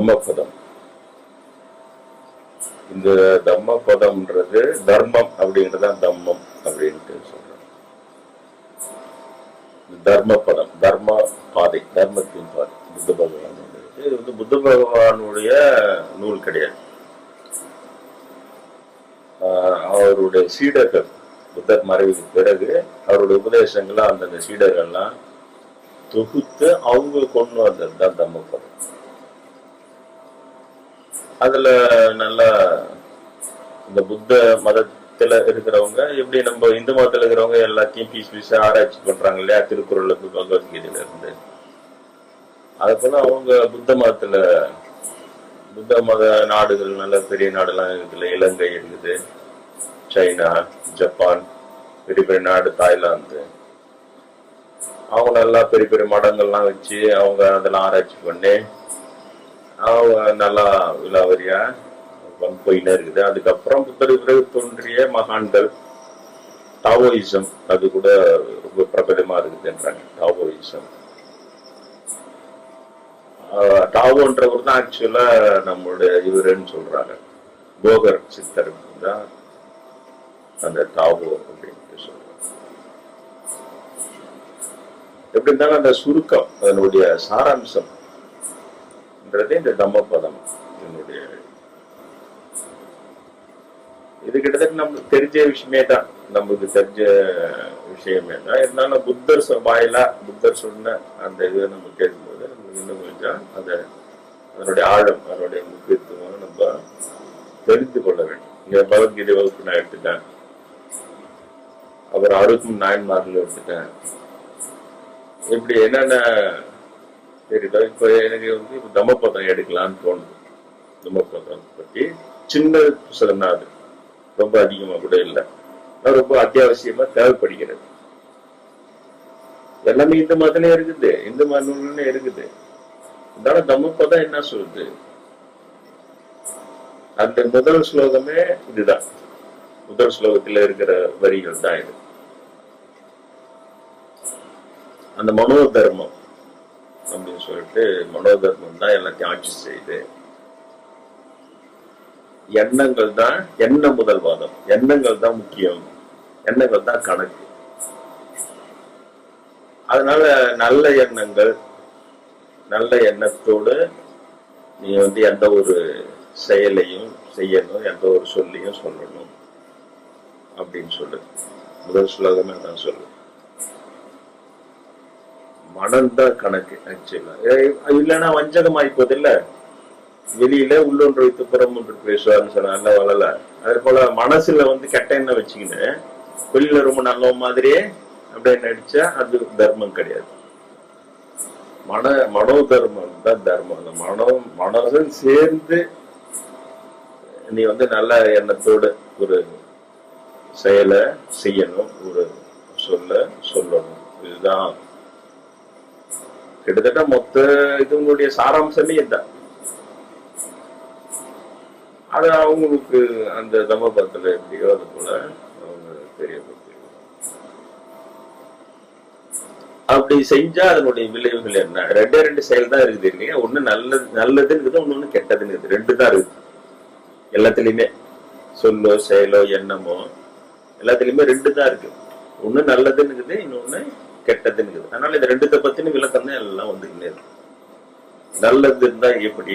தம்மபதம் இந்த தர்மபதம்ன்றது தர்மம் அப்படின்றதான் தம்மம் அப்படின்ட்டு சொல்றாங்க. தர்மபதம் தர்ம பாதை தர்மத்தின் பாதை புத்த பகவான் இது வந்து புத்த பகவானுடைய நூல் கிடையாது. ஆஹ் அவருடைய சீடர்கள் புத்தர் மறைவுக்கு பிறகு அவருடைய உபதேசங்கள்லாம் அந்தந்த சீடர்கள்லாம் தொகுத்து அவங்க கொண்டு வந்தது தான் தர்மபதம். அதுல நல்லா இந்த புத்த மதத்துல இருக்கிறவங்க எப்படி நம்ம இந்து மதத்துல இருக்கிறவங்க எல்லாத்தையும் பீஸ் பீஸா ஆராய்ச்சி பண்றாங்க இல்லையா? திருக்குறள் இருந்து பகவத்கீதையில இருந்து. அது போல அவங்க புத்த மதத்துல புத்த மத நாடுகள் நல்ல பெரிய நாடுலாம் இருக்குல்ல இலங்கை இருக்குது சைனா ஜப்பான் பெரிய பெரிய நாடு தாய்லாந்து. அவங்க நல்லா பெரிய பெரிய மடங்கள்லாம் வச்சு அவங்க அதெல்லாம் ஆராய்ச்சி பண்ணி நல்லா விலாவரியா போயினே இருக்குது. அதுக்கப்புறம் புத்தர் பிறகு தோன்றிய மகான்கள் டாவோயிசம் அது கூட ரொம்ப பிரபலமா இருக்குதுன்றாங்க டாவோயிசம் டாவோன்றவர் தான் ஆக்சுவலா நம்மளுடைய இவருன்னு சொல்றாங்க. போகர் சித்தர் தான் அந்த டாவோ அப்படின்ட்டு சொல்றாங்க. எப்படி இருந்தாலும் அந்த சுருக்கம் அதனுடைய சாராம்சம் இந்த தம்மபதம் என்னுடைய இது கிட்டத்தட்ட நமக்கு தெரிஞ்ச விஷயமே தான். நமக்கு தெரிஞ்ச விஷயமே தான். இருந்தாலும் புத்தர் சொ- வாயிலா புத்தர் சொன்ன அந்த இதை நம்ம கேட்கும்போது நமக்கு இன்னும் கொஞ்சம் அந்த அதனுடைய ஆழம் அதனுடைய முக்கியத்துவம் நம்ம தெரிந்து கொள்ள வேண்டும். இங்க பகவத்கீதை வகுப்பு நான் எடுத்துட்டேன். அப்புறம் அறுக்கும் நாயன்மார்கள் எடுத்துட்டேன். இப்படி என்னென்ன தெரியல. இப்ப எனக்கு வந்து இப்ப தம்மபதம் எடுக்கலாம்னு தோணுது. தம்மபதம் பத்தி. சின்ன புத்தகம் தான் அது. ரொம்ப அதிகமா கூட இல்லை. ஆனா ரொம்ப அத்தியாவசியமா தேவைப்படுகிறது. எல்லாமே இந்த மதத்திலே இருக்குது. இந்த மதம் இருக்குது. இருந்தாலும் தம்மபதம் என்ன சொல்லுது? அந்த முதல் ஸ்லோகமே இதுதான். முதல் ஸ்லோகத்துல இருக்கிற வரிகள் தான் இது. அந்த மனோ தர்மம் அப்படின்னு சொல்லிட்டு மனோதர்மம் தான் எல்லாத்தையும் ஆட்சி செய்யுது எண்ணங்கள் தான் எண்ண முதல் வாதம். எண்ணங்கள் தான் முக்கியம். எண்ணங்கள் தான் கணக்கு. அதனால நல்ல எண்ணங்கள் நல்ல எண்ணத்தோடு நீ வந்து எந்த ஒரு செயலையும் செய்யணும் எந்த ஒரு சொல்லையும் சொல்லணும் அப்படின்னு சொல்லு. முதல் சுலோகமே தான் சொல்லு. மனம் தான் கணக்கு ஆக்சுவலா இல்லைன்னா வஞ்சகம் ஆயிப்போது இல்ல வெளியில உள்ளொன்று வைத்து புறம் ஒன்று பேசுவார்னு சொன்னால வளல அதே போல மனசுல வந்து கெட்ட எண்ணம் வச்சுக்கின்னு வெளியில ரொம்ப நல்ல மாதிரியே அப்படியே நடிச்சா அது தர்மம் கிடையாது. மன மனோ தர்மம் தான் தர்மம். அந்த மனம் மனசும் சேர்ந்து நீ வந்து நல்ல எண்ணத்தோடு ஒரு செயலை செய்யணும் ஒரு சொல்ல சொல்லணும். இதுதான் கிட்டத்தட்ட மொத்த இதுங்களுடைய சாராம்சமே இதுதான். அது அவங்களுக்கு அந்த தமபத்துல எப்படியோ அது போல அவங்க தெரியப்படுத்தி அப்படி செஞ்சா அதனுடைய விளைவுகள் என்ன? ரெண்டே ரெண்டு செயல் தான் இருக்குது இல்லையா? ஒண்ணு நல்லது நல்லதுன்னு இருக்குது ஒண்ணு ஒண்ணு கெட்டதுன்னு இருக்குது. ரெண்டு தான் இருக்குது. எல்லாத்துலயுமே சொல்லோ செயலோ எண்ணமோ எல்லாத்துலயுமே ரெண்டு தான் இருக்கு ஒண்ணு நல்லதுன்னு இருக்குது இன்னொன்னு கெட்டதுன்னு அதனால இந்த ரெண்டுத்தை பத்தின விளக்கம் தான் எல்லாம் வந்துக்கிட்டே இருக்கு. நல்லது இருந்தா எப்படி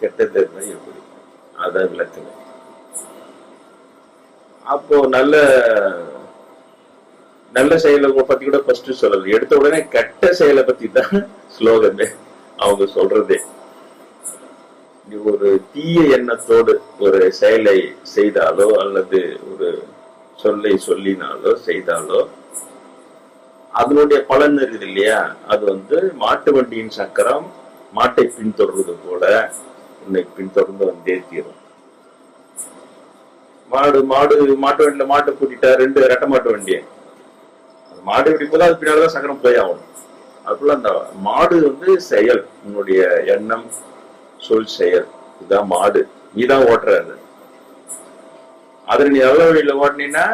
கெட்டது இருந்தா எப்படி? அதான் விளக்கம். அப்போ நல்ல நல்ல செயலை பத்தி கூட ஃபர்ஸ்ட் சொல்லல எடுத்த உடனே கெட்ட செயலை பத்தி தான் ஸ்லோகமே அவங்க சொல்றதே. நீ ஒரு தீய எண்ணத்தோடு ஒரு செயலை செய்தாலோ அல்லது ஒரு சொல்லை சொல்லினாலோ செய்தாலோ அதனுடைய பலன் இருக்குது இல்லையா? அது வந்து மாட்டு வண்டியின் சக்கரம் மாட்டை பின்தொடர்றது போல உன்னை பின்தொடர்ந்து வந்தே தீரும். மாடு மாடு மாட்டு வண்டியில மாட்டை கூட்டிட்டா ரெண்டு ரெட்டை மாட்டு வண்டியை. மாடு இப்படி போல அது பின்னால்தான் சக்கரம் போய் ஆகணும் அதுக்குள்ள அந்த மாடு வந்து செயல். உன்னுடைய எண்ணம் சொல் செயல். இதுதான் மாடு. நீதான் ஓட்டுற அது. நீ நல்ல வழியில ஓட்டினீன்னா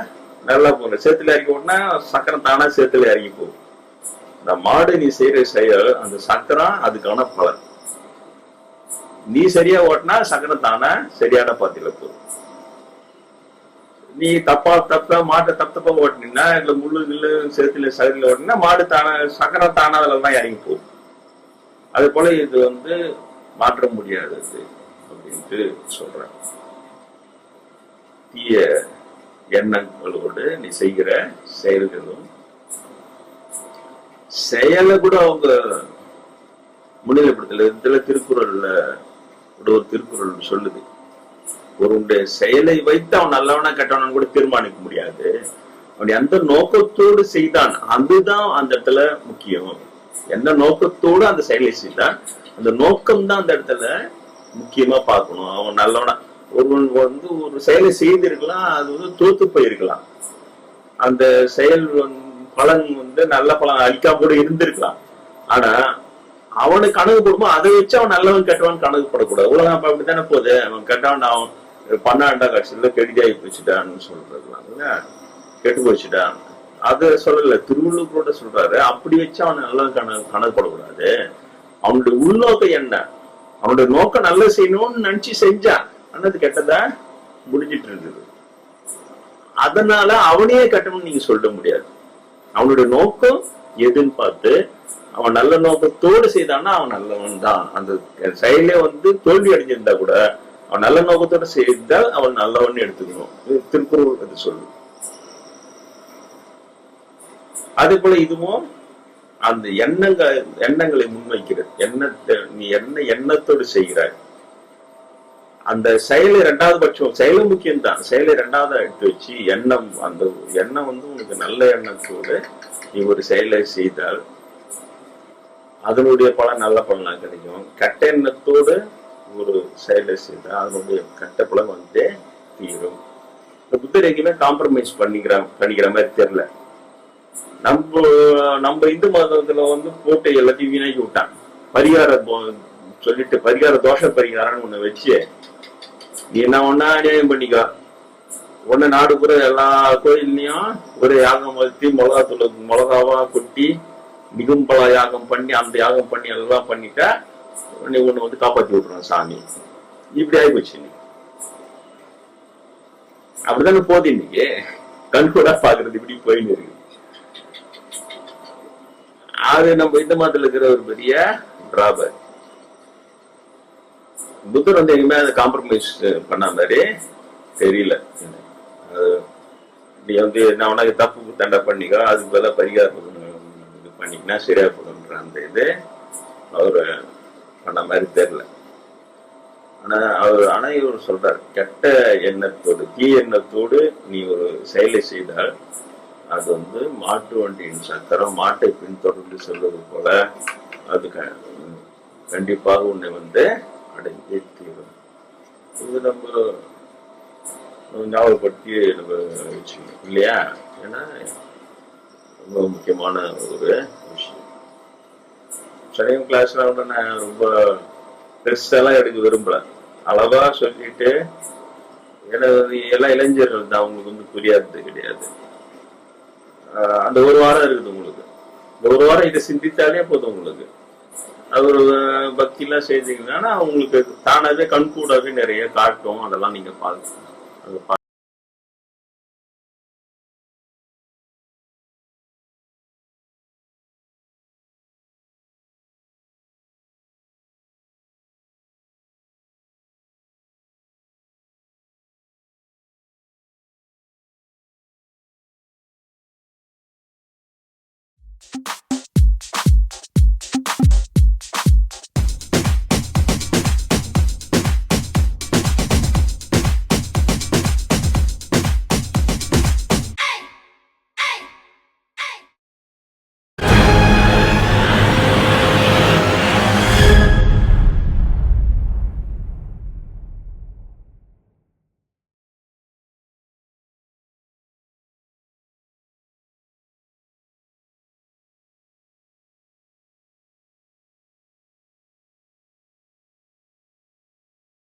நல்லா போங்க சேத்துல இறங்கி ஓட்டினா சக்கரம் தானா சேத்துல இறங்கி போகும். இந்த மாடு நீ செய்யற செயல் அந்த சக்கரம் அதுக்கான பலன். நீ சரியா ஓட்டினா சக்கரம் தானா சரியான பாத்தியில போகும். நீ தப்பா தப்பா மாட்டை தப்பு தப்பா ஓட்டினீங்கன்னா இல்ல முள்ளு நில்லு சேத்துல சகதியில ஓட்டினா மாடு தானா சக்கரம் தானா அதுல தான் இறங்கி போகும். அது போல இது வந்து மாற்ற முடியாது அப்படின்ட்டு சொல்றேன். தீய எண்ணங்களோடு நீ செய்கிற செயல்களும். செயலை கூட அவங்க முன்னிலைப்படுத்தல. இதுல திருக்குறள்ல ஒரு திருக்குறள் சொல்லுது. ஒருவனுடைய செயலை வைத்து அவன் நல்லவனா கெட்டவனு கூட தீர்மானிக்க முடியாது. அவன் எந்த நோக்கத்தோடு செய்தான் அதுதான் அந்த இடத்துல முக்கியம். எந்த நோக்கத்தோடு அந்த செயலை செய்தான் அந்த நோக்கம் தான் அந்த இடத்துல முக்கியமா பார்க்கணும். அவன் நல்லவனா ஒருவன் வந்து ஒரு செயலை செய்திருக்கலாம் அது வந்து தோத்து போயிருக்கலாம். அந்த செயல் பலன் வந்து நல்ல பலன் அழிக்காம கூட இருந்திருக்கலாம். ஆனா அவனுக்கு கணக்கு போடும்போது அதை வச்சு அவன் நல்லவன் கெட்டவன் கணக்கு போடக்கூடாது. உலகம் அப்ப அப்படித்தானே போகுது? அவன் கெட்டவன் அவன் பன்னாண்டா கட்சியில கெடுதியாகி போச்சுட்டான்னு சொல்றதுலாம் கெட்டு போச்சுட்டான் அது சொல்லல திருவள்ளுவர் கூட சொல்றாரு அப்படி வச்சு அவன் நல்லவன் கணக்கு கணக்கு போடக்கூடாது. அவனுடைய உள்நோக்கம் என்ன? அவனுடைய நோக்கம் நல்லா செய்யணும்னு நினைச்சு செஞ்சான். ஆனா கெட்டதா? முடிஞ்சிட்டு இருந்தது அதனால அவனையே கட்டணும்னு நீங்க சொல்ல முடியாது. அவனுடைய நோக்கம் எதுன்னு பார்த்து அவன் நல்ல நோக்கத்தோடு செய்தான்னா அவன் நல்லவன் தான். அந்த செயலே வந்து தோல்வி அடைஞ்சிருந்தா கூட அவன் நல்ல நோக்கத்தோடு செய்தால் அவன் நல்லவன் எடுத்துக்கணும். இது திருக்குறள் அது சொல்லு அதே போல இதுவும் அந்த எண்ணங்களை எண்ணங்களை முன்வைக்கிறது. எண்ணத்தை நீ என்ன எண்ணத்தோடு செய்கிறாய்? அந்த செயலை ரெண்டாவது பட்சம் செயலும் முக்கியம் தான் செயலை ரெண்டாவது எடுத்து வச்சு எண்ணம் அந்த எண்ணம் வந்து உனக்கு நல்ல எண்ணத்தோடு நீ ஒரு செயலை செய்தால் அதனுடைய பலன் நல்ல பலனாக கிடைக்கும். கட்ட எண்ணத்தோடு ஒரு செயலை செய்தால் அதனுடைய கெட்ட பலம் வந்து தீரும். இந்த புத்தர் எங்கேயுமே காம்ப்ரமைஸ் பண்ணிக்கிற பண்ணிக்கிற மாதிரி தெரியல. நம்ம நம்ம இந்து மதத்துல வந்து போட்டு எல்லாத்தையும் வீணாக்கி விட்டாங்க. பரிகார சொல்லிட்டு பரிகார தோஷ பரிகாரம்னு ஒண்ணு வச்சு நீ என்ன ஒன்னா அநியாயம் பண்ணிக்கோ? ஒண்ணு நாடு பூரா எல்லா கோயில்லையும் ஒரு யாகம் வச்சு மிளகா தூள் மிளகாவா கொட்டி மிகும்பல யாகம் பண்ணி அந்த யாகம் பண்ணி எல்லாம் பண்ணிட்டா உடனே ஒண்ணு வந்து காப்பாத்தி விட்டுறோம் சாமி. இப்படி ஆகி போச்சு நீ அப்படிதானே போகுது இன்னைக்கு. கண்கூடா பாக்குறது இப்படி போயின்னு இருக்கு. அது நம்ம இந்த மாதிரி இருக்கிற ஒரு பெரிய டிராபேக். புத்தர் வந்து எங்கேயுமே அதை காம்ப்ரமைஸ் பண்ண மாதிரி தெரியல. அது நீ வந்து நான் உனக்கு தப்பு தண்டை பண்ணிக்கோ அதுக்கு பதிலாக பரிகாரம் இது பண்ணிக்கினா சரியா போடுன்ற அந்த இது அவர் பண்ண மாதிரி தெரியல. ஆனா அவர் ஆனால் இவர் சொல்றாரு கெட்ட எண்ணத்தோடு தீ எண்ணத்தோடு நீ ஒரு செயலை செய்தால் அது வந்து மாட்டு வண்டியின் சக்கரம் மாட்டை பின்தொடர்ந்து செல்வது போல அது க- கண்டிப்பாக உன்னை வந்து அடைந்தே தீரும் இது நம்ம ஞாபகப்படுத்தி நம்ம வச்சுக்கணும். இல்லையா? ஏன்னா ரொம்ப முக்கியமான ஒரு விஷயம். சனியம் கிளாஸ்ல வந்து நான் ரொம்ப பெருசாலாம் எடுக்க விரும்பல. அளவா சொல்லிட்டு ஏன்னா எல்லாம் இளைஞர்கள் தான். அவங்களுக்கு வந்து புரியாதது கிடையாது. ஆஹ் அந்த ஒரு வாரம் இருக்குது உங்களுக்கு. இந்த ஒரு வாரம் இதை சிந்தித்தாலே போதும் உங்களுக்கு. ஒரு பக்திலாம் செய்தீங்கன்னா உங்களுக்கு தானாகவே கண் கண்கூடாகவே நிறைய காட்டும். அதெல்லாம் நீங்கள் பார்க்கலாம்